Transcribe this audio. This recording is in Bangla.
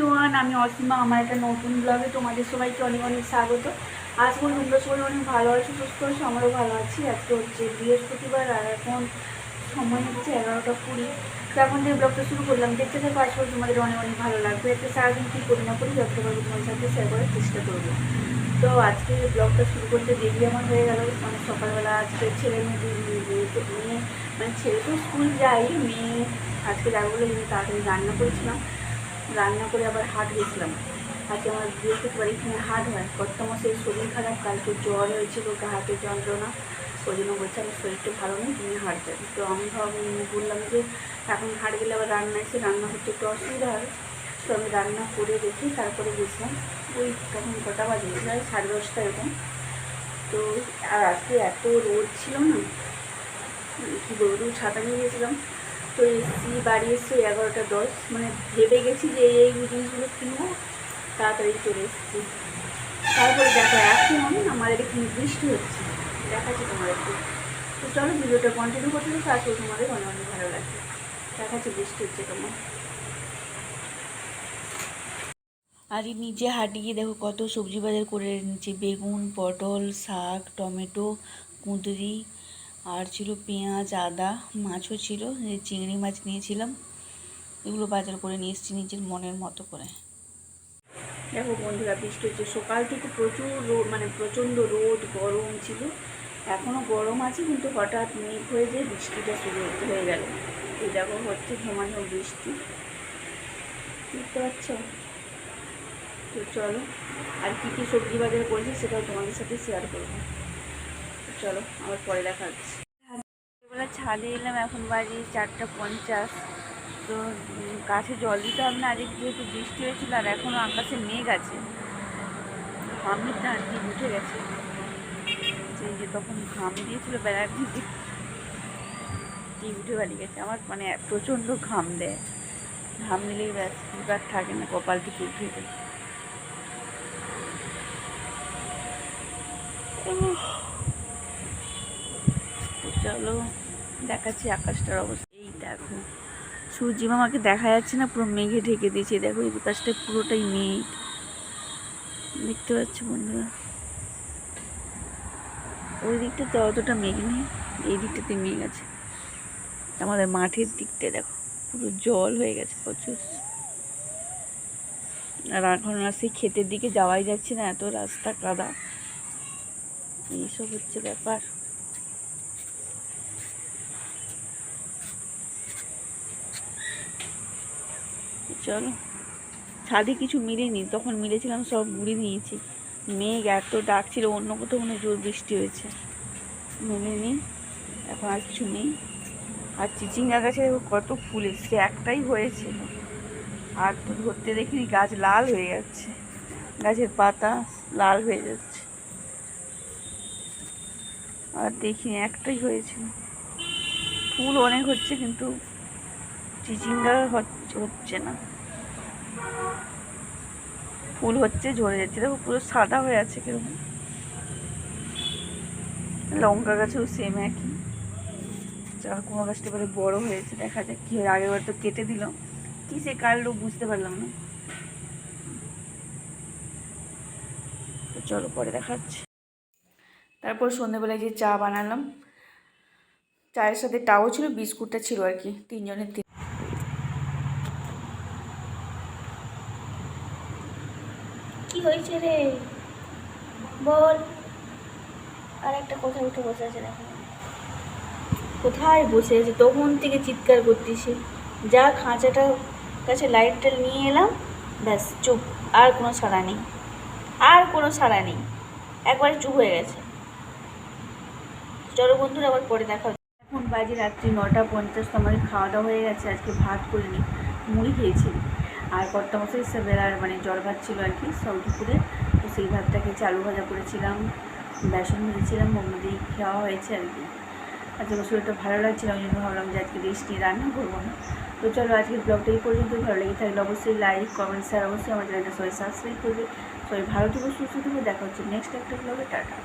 এভরিওয়ান আমি অসীমা, আমার একটা নতুন ব্লগে তোমাদের সবাইকে অনেক অনেক স্বাগত। আজ করি তোমরা সবাই অনেক ভালো আছো, সুস্থ আছো, আমারও ভালো আছি। আজকে হচ্ছে বৃহস্পতিবার আর এখন সময় হচ্ছে এগারোটা কুড়ি। তো এখন যে ব্লগটা শুরু করলাম, দেখতে থাকো আসলে তোমাদের অনেক অনেক ভালো লাগবে। এতে সারাদিন কী করি না করি যতটা তোমার সাথে শেয়ার করার চেষ্টা করব। তো আজকে ব্লগটা শুরু করতে দেরি আমার হয়ে গেল। মানে সকালবেলা আজকে ছেলে মেয়ে মেয়েকে মেয়ে মানে ছেলে তো স্কুল যাই মেয়ে আজকে যাব বলে তাড়াতাড়ি রান্না করেছিলাম। রান্না করে আবার হাট গেছিলাম। আজকে আমার বৃহস্পতিবার, এখানে হাট হয়। কর্তামশের শরীর খারাপ, কালকে জ্বর হয়েছিল গা হাতের যন্ত্রণা। ওই জন্য বলছে আমার শরীরটা ভালো নেই, তুমি হাট যাবে তো আমি ভাব বললাম যে, এখন হাট গেলে আবার রান্না এসে রান্না করতে একটু অসুবিধা হয়। তো আমি রান্না করে রেখে তারপরে গেছিলাম। ওই তখন কটা বাজে? প্রায় সাড়ে দশটা এরকম। তো আর আজকে এত রোদ ছিল না। কী বলব ছাতা নিয়ে গেছিলাম। তো এসছি বাড়ি এসছি এগারোটা দশ। মানে ভেবে গেছি যে এই জিনিসগুলো কিনবো, তাড়াতাড়ি চলে এসেছি। তারপরে দেখো, এখন আমাদের এখানে বৃষ্টি হচ্ছে। দেখাচ্ছি তোমাদেরকে। তো চলো, ভিডিওটা কন্টিনিউ করতে থাকো আসলে তোমাদের অনেক অনেক ভালো লাগবে। দেখাচ্ছি বৃষ্টি হচ্ছে তোমার আর হাটে গিয়ে দেখো, কত সবজি বাজার করে এনেছে। বেগুন, পটল, শাক, টমেটো, কুঁদরি। আর ছিল পেঁয়াজ, আদা, মাছও ছিল যে চিংড়ি মাছ নিয়েছিলাম। এগুলো বাজার করে নিয়ে এসেছি নিজের মনের মতো করে। দেখো বন্ধুরা, বৃষ্টি হচ্ছে। সকাল থেকে প্রচুর রোদ মানে প্রচণ্ড রোদ, গরম ছিল। এখনও গরম আছে, কিন্তু হঠাৎ মেঘ হয়ে যেয়ে বৃষ্টিটা শুরু হয়ে গেল। এই দেখো হচ্ছে ঘুমানো বৃষ্টি। বুঝতে পারছ তো চলো, আর কী কী সবজি বাজার করেছি সেটাও তোমাদের সাথে শেয়ার করব। চলো, আবার পরে দেখা হচ্ছে সকালবেলা ছাদে এলাম, এখন বাড়ি চারটা পঞ্চাশ। তো গাছে জল দিতে হবে না, আজকে যেহেতু বৃষ্টি হয়েছিল আর এখনও আকাশে মেঘ আছে। ঘামের ডিম উঠে গেছে। যে যে তখন ঘাম দিয়েছিল বেড়ার দিকে উঠে বাড়ি গেছে। আমার মানে প্রচণ্ড ঘাম দেয়। ঘাম দিলেই ব্যাস এবার থাকে না, কপাল থেকে উঠে যায়। চলো, দেখাচ্ছি আকাশটার অবস্থা। এই দেখো, সূর্যি মামাকে দেখা যাচ্ছে না, পুরো মেঘে ঢেকে দিয়েছে। দেখো, এই কাজটা পুরোটাই মেঘ। দেখতে পাচ্ছ বন্ধুরা? ওই দিকটাতে অতটা মেঘ নেই, এই দিকটাতে মেঘ আছে। আমাদের মাঠের দিকটা দেখো, পুরো জল হয়ে গেছে প্রচুর। আর এখন আর সেই ক্ষেতের দিকে যাওয়াই যাচ্ছে না, এত রাস্তা কাদা। এইসব হচ্ছে ব্যাপার। চলো। ছাদে কিছু মিলেনি, তখন মিলেছিলাম সব মুড়ি নিয়েছি। মেঘ এত ডাকছিল, অন্য কোথাও মনে জোর বৃষ্টি হয়েছে। মেলেনি এখন আর কিছু নেই। আর চিচিঙ্গা গাছে দেখো কত ফুল এসছে, একটাই হয়েছে। আর তো ধরতে দেখিনি, গাছ লাল হয়ে যাচ্ছে। গাছের পাতা লাল হয়ে যাচ্ছে। আর দেখিনি, একটাই হয়েছিল ফুল অনেক হচ্ছে, কিন্তু চিচিঙ্গা হচ্ছে না। ফুল হচ্ছে, ঝরে যাচ্ছে। দেখো পুরো সাদা হয়ে আছে কীরকম। লঙ্কা গাছেও সেম একই। কুমড়ো গাছটা এবারে বড়ো হয়েছে, দেখা যাক কী আগের বার তো কেটে দিল কি সে কাটলো বুঝতে পারলাম না। তো চলো পরে দেখাচ্ছি। তারপর সন্ধ্যেবেলায় যে চা বানালাম, চায়ের সাথে টাও ছিল, বিস্কুটটা ছিল আর কি, তিনজনের তিন হয়েছে রে? বল। আর একটা কোথায় উঠে বসে আছে দেখো। কোথায় বসে আছে? তখন থেকে চিৎকার করতেছে যা খাঁচাটা কাছে লাইটটা নিয়ে এলাম, ব্যাস, চুপ। আর কোনো সাড়া নেই। আর কোনো সাড়া নেই। একবারে চুপ হয়ে গেছে। চলো বন্ধুরা, আবার পরে দেখা। এখন বাজে রাত্রি নটা পঞ্চাশ, তো আমাদের খাওয়া দাওয়া হয়ে গেছে। আজকে ভাত করিনি মুড়ি খেয়েছি। আর কর্তা মশাই বেলার মানে জল ভাত ছিল আর কি সব দুপুরে তো সেই ভাতটাকে চালু ভাজা করেছিলাম, বেসন ভেজেছিলাম ওর দিয়ে খাওয়া হয়েছে আর কি। আজকে শরীরটা ভালো লাগছিল জন্য ভাবলাম যে আজকে রেস্ট রান্না করব না। তো চলো আজকের ব্লগটা এই পর্যন্ত ভালো লেগে থাকলে অবশ্যই লাইক, কমেন্ট শেয়ার অবশ্যই আমার চ্যানেলটা সবাই সাবস্ক্রাইব করবে। সবাই ভালো থেকো, সুস্থ থেকো, দেখা হচ্ছে নেক্সট একটা ব্লগে টাটা।